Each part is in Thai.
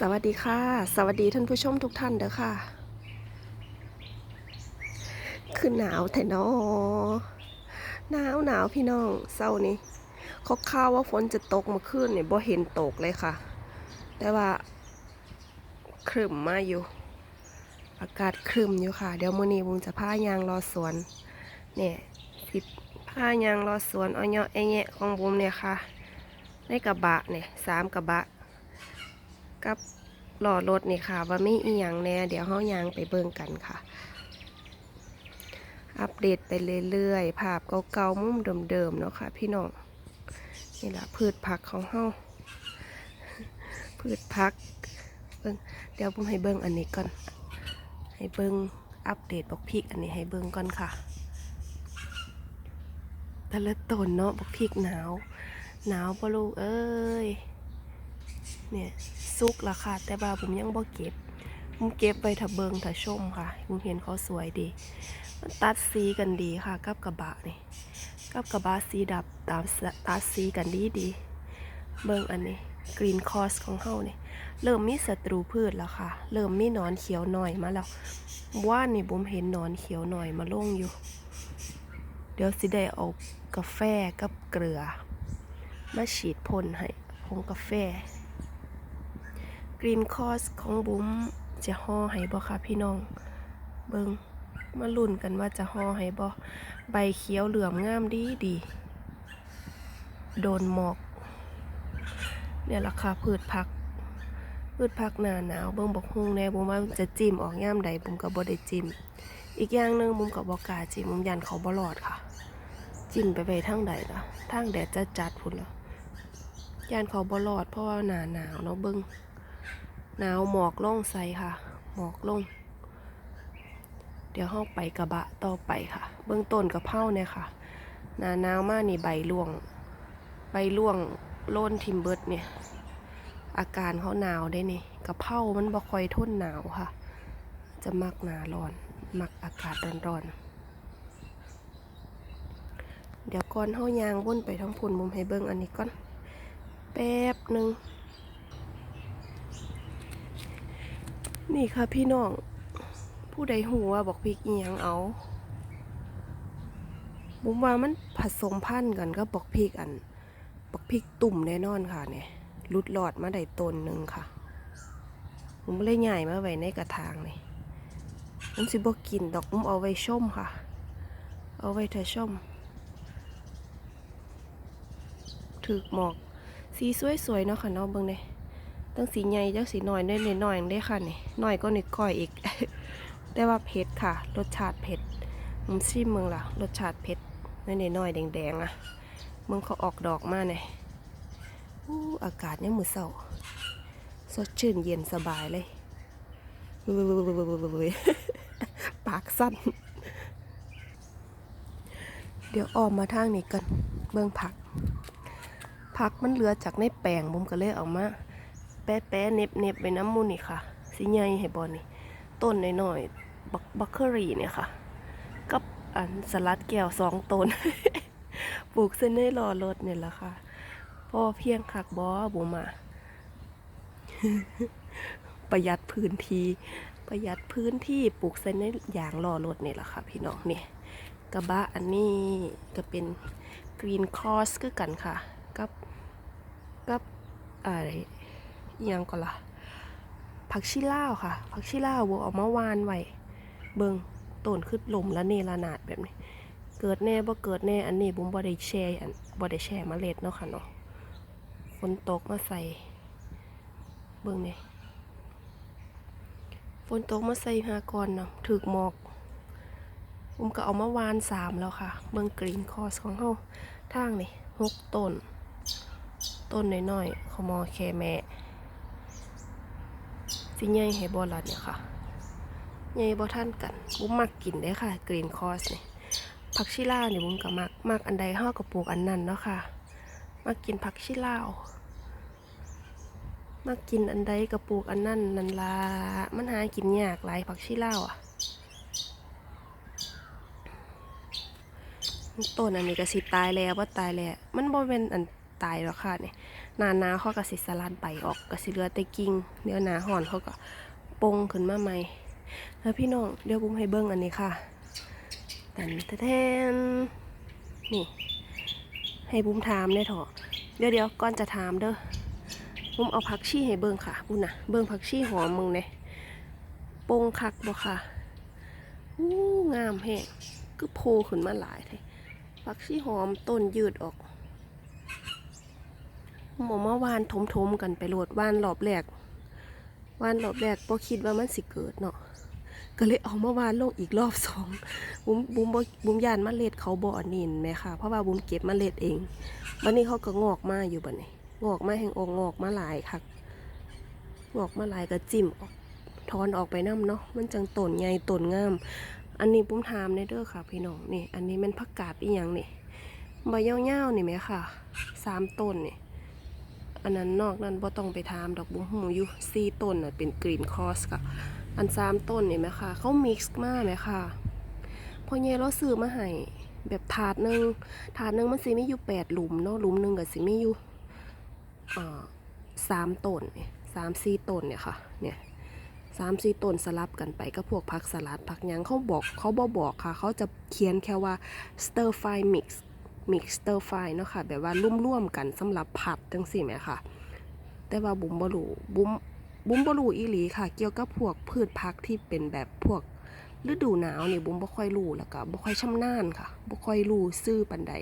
สวัสดีค่ะ สวัสดีท่านผู้ชมทุกท่านเด้อค่ะ คือหนาวแต่นอหนาวหนาวพี่น้องเศร้านี้เขาข่าวว่าฝนจะตกมาขึ้นเนี่ยบ่เห็นตกเลยค่ะ แต่ว่าครึมมาอยู่ อากาศครึมอยู่ค่ะ เดี๋ยวมื้อนี้บุมจะพายางรอสวน เนี่ยสิพายางรอสวนเอาเนาะไอแงะของบุมเนี่ยค่ะในกระบะเนี่ยสามกระบะ กับหล่อรถนี่ค่ะ ว่าไม่อีหยังแน่เดี๋ยวเฮายางไปเบิ่งกันค่ะ อัปเดตไปเรื่อยๆ ภาพเก่าๆมุมเดิมๆเนาะค่ะ พี่น้องนี่แหละพืชผักของเฮาพืชผักเบิ่งเดี๋ยวผมให้เบิ่งอันนี้ก่อน ให้เบิ่งอัปเดตบอกพริกอันนี้ให้เบิ่งก่อนค่ะแต่ละต้นเนาะบอกพริกหนาว หนาวปะลูกเอ้ย เนี่ยซุกละค่ะ แต่ว่าผมยังบ่เก็บผมเก็บไปถ้าเบิงถ้าชมค่ะผมเห็นเขาสวยดี มันตัดสีกันดีค่ะ กับกระบะนี่กับกระบะสีดับตามตัดสีกันดีดี เบิงอันนี้กรีนคอสของเฮาเนี่ยเริ่มมีศัตรูพืชแล้วค่ะ เริ่มมีหนอนเขียวหน่อยมาแล้วว่านนี่ผมเห็นหนอนเขียวหน่อยมาลงอยู่ เดี๋ยวสิได้เอากาแฟกับเกลือ มาฉีดพ่นให้ผงกาแฟ กรีนคอสของบุ๋มจะห่อให้บ่ค่ะพี่น้อง เบิงมาลุ้นกันว่าจะห่อให้บ่ใบเขียวเหลืองงามดีดี โดนหมอก เนี่ยราคาพืชผัก พืชผักหนาหนาวเบิ่งบอกฮุงแน่บุ๋มว่าจะจิ้มออกย่ามใดบุ๋มก็บ่ได้จิ้ม อีกอย่างหนึ่งบุ๋มก็บ่กล้าจิ้มบุ๋มยันเขาบ่รอดค่ะ จิ้มไปไปทางใดล่ะทางแดดจะจัดพุ่นล้วยันเขาบ่รอดเพราะว่าหนาหนาวเนาะเบิ่ง หนาวหมอกลงใส่ค่ะ หมอกลง เดี๋ยวห้องไปกระบะต่อไปค่ะ เบื้องต้นกระเพราเนี่ยค่ะ หนาหนาวมากนี่ใบร่วง ใบร่วงโลนทิมเบิร์ดเนี่ย อาการเขาหนาวได้นี่กระเพรามันบ่ค่อยทนหนาวค่ะ จะมักหนาร้อน มักอากาศร้อนๆ เดี๋ยวก่อนเฮายางวนไปทั้งพุ่นมุมให้เบิ่งอันนี้ก่อน แป๊บหนึ่ง นี่ค่ะพี่น้อง ผู้ใดหูว่าบอกพริกอีหยังเอาบุมว่ามันผสมพันธุ์กันก็บอกพริกอันบอกพริกตุ่มแน่นอนค่ะเนี่ยรุดหลอดมาได้ต้นหนึ่งค่ะผมเลยใหญ่มาไว้ในกระถางนี่ผมสิบอกกินดอกผมเอาไว้ชมค่ะ เอาไว้เธอชมถือหมอกสีสวยๆเนาะค่ะเนาะเบิ่งเนี่ย ตั้งสีใหญ่จังสีน่อยได้หน่อยๆได้ค่ะนี่หน่อยก็นิดก้อยอีก แต่ว่าเผ็ดค่ะ รสชาติเผ็ดผมชิมเมืองล่ะ รสชาติเผ็ดน้อยน้อยๆแดงอะเมืองเขาออกดอกมาเนี่ยอู้อากาศเนี่ยมือเศร้าสดชื่นเย็นสบายเลยปากสั้น เดี๋ยวออมมาทางนี้กัน เบื้องผัก ผักมันเหลือจากในแปลงผมก็เลยเอามา แปะแปะเน็บเน็บไปน้ำมูนี่ค่ะสิใหญ่ให้บอนี่ ต้นน้อยๆบักบักเคอรี่เนี่ยค่ะ กับอันสลัดแก้วสองต้น ปลูกเส้นให้รอรถเนี่ยแหละค่ะพ่อเพียงคักบอบุมา ประหยัดพื้นที่ ประหยัดพื้นที่ปลูกเส้นในอย่างรอรถเนี่ยแหละค่ะ พี่น้องเนี่ยกระบะอันนี้ก็เป็นกรีนคอสคือกันค่ะ กับกับอะไร อิหยังก็ล่ะผักชีล่าวค่ะผักชีล่าวบัวออกมาวานไว้เบิงต้นขึ้นลมแล้วเนระนาดแบบนี้ เกิดแน่บ่เกิดแน่อันนี้บุ้มบ่ได้แช่อันบ่ได้แช่มเมล็ดเนาะค่ะเนาะฝนตกมาใส่ เบิ่งนี่ฝนตกมาใส่หาก่อนเนาะถึกหมอกบุ้มก็เอามาวานสามแล้วค่ะ เบิงกรีนคอสของเฮาทางนี่หกต้น ต้นน้อยๆขมอแค่แม่ สิใหญ่ให้บอลัดเนี่ยค่ะใหญ่บ่ท่านกันบุ้มมักกินได้ค่ะกรีนคอสเนี่ยผักชิล่าเนี่ยบุ้มก็มักมักอันใดห้ากับปลูกอันนั้นเนาะค่ะมักกินผักชิล่าวมักกินอันใดกับปลูกอันนั้นนั่นละมันหากินยากหลายผักชิล่าวอะต้นอันนี้ก็สิตายแล้วว่าตายแล้วมันบ่เป็นอันตายแล้วค่ะเนี่ย นานาเขาก็สิสลัดใบออกก็สิเหลือแต่กิ่งเดี๋ยวหนาห่อนเขาก็ปงขึ้นมาใหม่แล้วพี่น้องเดี๋ยวบุ้มให้เบิ้งอันนี้ค่ะตันแทนนี่ ให้บุ้มถามได้เถอะเดี๋ยวเดี๋ยวก่อนจะถามเด้อบุ้มเอาผักชีให้เบิ้งค่ะบุ้นนะเบิ้งผักชีหอมมึงเนี่ยปงคักบ่ค่ะอู้งามแฮงก็โผล่ขึ้นมาหลายเลยผักชีหอมต้นยืดออก หมอมาวานถมๆกันไปโหลดวานรอบแรกวานรอบแรกบ่คิดว่ามันสิเกิดเนาะก็เลยเอามาหวานลงอีกรอบสองบุ้มบุ้มบ่บุ้มยานเล็ดเขาบ่อันนี้แหมค่ะ เพราะว่าบุ้มเก็บเล็ดเองบัดนี้เขาก็งอกมาอยู่บัดนี้งอกมาแห่งออกงอกมาหลายค่ะงอกมาหลายก็จิ้มออกถอนออกไปน้ำเนาะมันจังต้นใหญ่ต้นงาม อันนี้บุ้มถามในเด้อค่ะ พี่น้องนี่ อันนี้มันผักกาดอีหยังนี่ใบยาวๆนี่ไหมค่ะสามต้นนี่ อันนั้นนอกนั้นบ่ต้องไปถามดอกบุ้งหูอยู่สี่ต้นน่ะเป็นกรีนคอสค่ะ อันสามต้นนี่ไหมคะเขามิกซ์มากไหมคะพอเย่เราซื้อมาให้แบบถาดหนึ่งถาดหนึ่งมันสิมีอยู่แปดหลุมเนาะหลุมหนึ่งก็สิมีอยู่สามต้นสามสี่ต้นเนี่ยค่ะเนี่ยสามสี่ต้นสลับกันไปก็พวกผักสลัดผักยังเขาบอกเขาบอบอกค่ะ เขาจะเขียนแค่ว่า stir fry mix mix stir fry เนาะค่ะแบบว่าร่วมๆกันสำหรับผัดจังสี่ไหมค่ะ แต่ว่าบุ๋มบรูบุ๋มบุ๋มบรูอีหลีค่ะ เกี่ยวกับพวกพืชพักที่เป็นแบบพวกฤดูหนาวนี่บุ๋มบ่ค่อยรู้แล้วก็บ่ค่อยชำนาญค่ะบ่ค่อยรู้ซื่อปันใด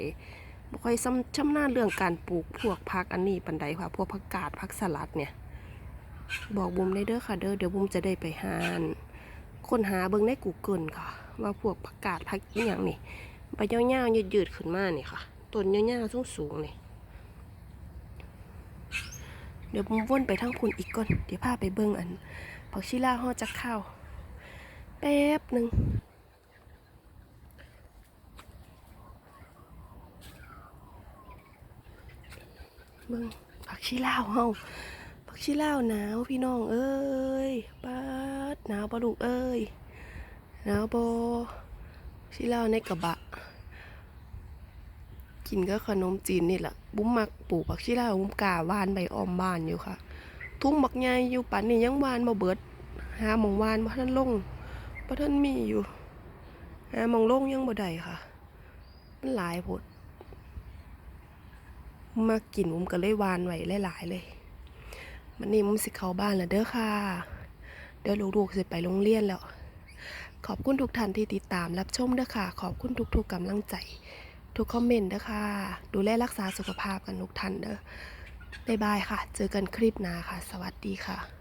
บ่ค่อยชำชำนาญเรื่องการปลูกพวกพักอันนี้ปันใดค่ะ พวกผักกาดผักสลัดเนี่ย บอกบุ๋มได้เด้อค่ะเด้อเดี๋ยวบุ๋มจะได้ไปหานค้นหาเบิ่งใน Google ค่ะ ว่าพวกผักกาดผักอีหยังนี่ ใบยาวๆยืดๆขึ้นมาเนี่ยค่ะต้นยาวๆสูงๆนี่เดี๋ยวผมวนไปทางคุณอีกก่อน เดี๋ยวพาไปเบิ่งอันผักชีลาห่อจักข้าวแป๊บหนึ่งเบิ่งผักชีลาวเฮาผักชีลาวหนาวพี่น้องเอ้ยป๊าดหนาวปะลูกเอ้ยหนาวโบชีลาวในกระบะ กินก็ขนมจีนนี่แหละ บุ้มมักปลูกผักชีลาวบุ้มกาหวานใบออมบานอยู่ค่ะ ทุ่งบักใหญ่อยู่ป่านนี้ยังหวานบ่เบิด หามองหวานบ่ทันลงบ่ทันมีอยู่หาหมองลงยังบ่ได้ค่ะ มันหลายโพดมากินมุมก็เลยหวานไว้หลายๆเลย มันนี้มุมสิเข้าบ้านแล้วเด้อค่ะ เดี๋ยวลูกๆสิไปโรงเรียนแล้ว ขอบคุณทุกท่านที่ติดตามรับชมเด้อค่ะ ขอบคุณทุกๆกำลังใจ ทุกคอมเมนต์เด้อค่ะดูแลรักษาสุขภาพกันทุกท่านเด้อบ๊ายบายค่ะ เจอกันคลิปหน้าค่ะ สวัสดีค่ะ